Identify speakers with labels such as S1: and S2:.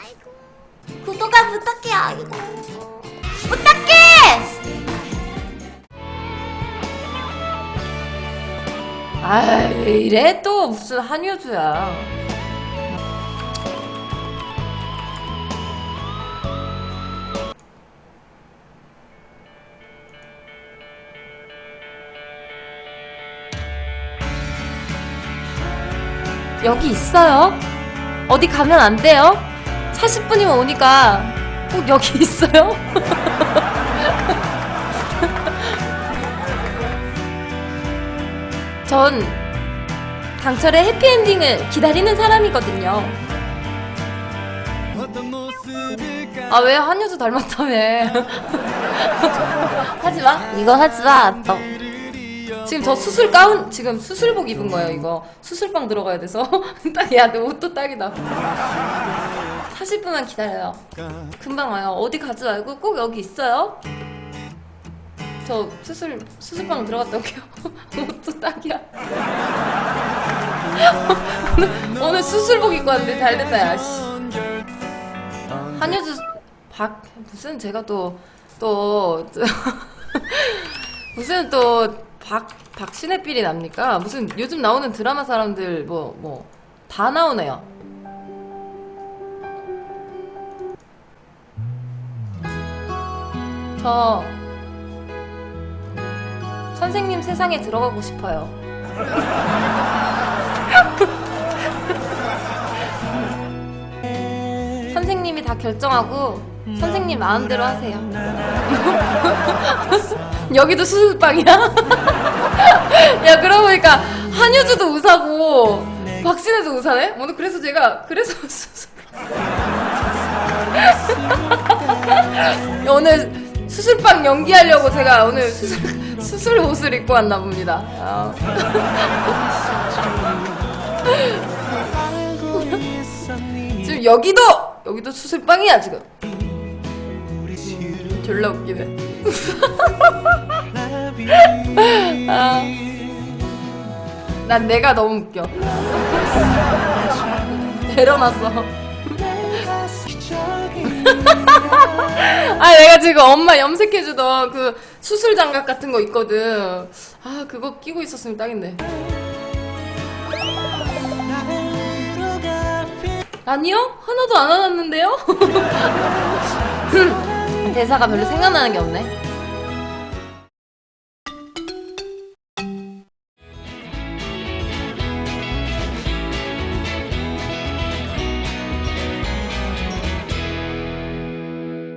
S1: 아이고 구독아 부탁해 아이고 부탁해
S2: 아 이래 또 무슨 한효주야. 여기 있어요? 어디 가면 안 돼요? 40분이면 오니까 꼭 여기 있어요? 전 강철의 해피엔딩을 기다리는 사람이거든요. 아 왜 한효주 닮았다며? 하지 마. 이거 하지 마. 너. 지금 저 수술 가운 지금 수술복 입은 거예요. 이거 수술방 들어가야 돼서 딱 얘한테 옷도 딱이다. 40분만 기다려요. 금방 와요. 어디 가지 말고 꼭 여기 있어요. 저 수술 수술방 들어갔다 올게요. 옷도 딱이야. 오늘, 오늘 수술복 입고 왔는데 잘 됐다 야. 씨. 한효주 박 무슨 제가 또또 무슨 또 박 박신혜 필이 납니까? 무슨 요즘 나오는 드라마 사람들 뭐 뭐 다 나오네요. 저 선생님 세상에 들어가고 싶어요. 선생님이 다 결정하고 선생님 마음대로 하세요. 여기도 수술방이야? 야 그러고 보니까 한효주도 의사고 박신혜도 의사네? 오늘 그래서 제가 그래서 수술 오늘 수술방 연기하려고 제가 오늘 수술, 수술 옷을 입고 왔나 봅니다. 아. 지금 여기도 여기도 수술방이야 지금. 졸라 웃기네. 아. 난 내가 너무 웃겨. 데려놨어. 아 내가 지금 엄마 염색해주던 그 수술 장갑 같은 거 있거든. 아 그거 끼고 있었으면 딱인데. 아니요 하나도 안 와놨는데요. 대사가 별로 생각나는 게 없네.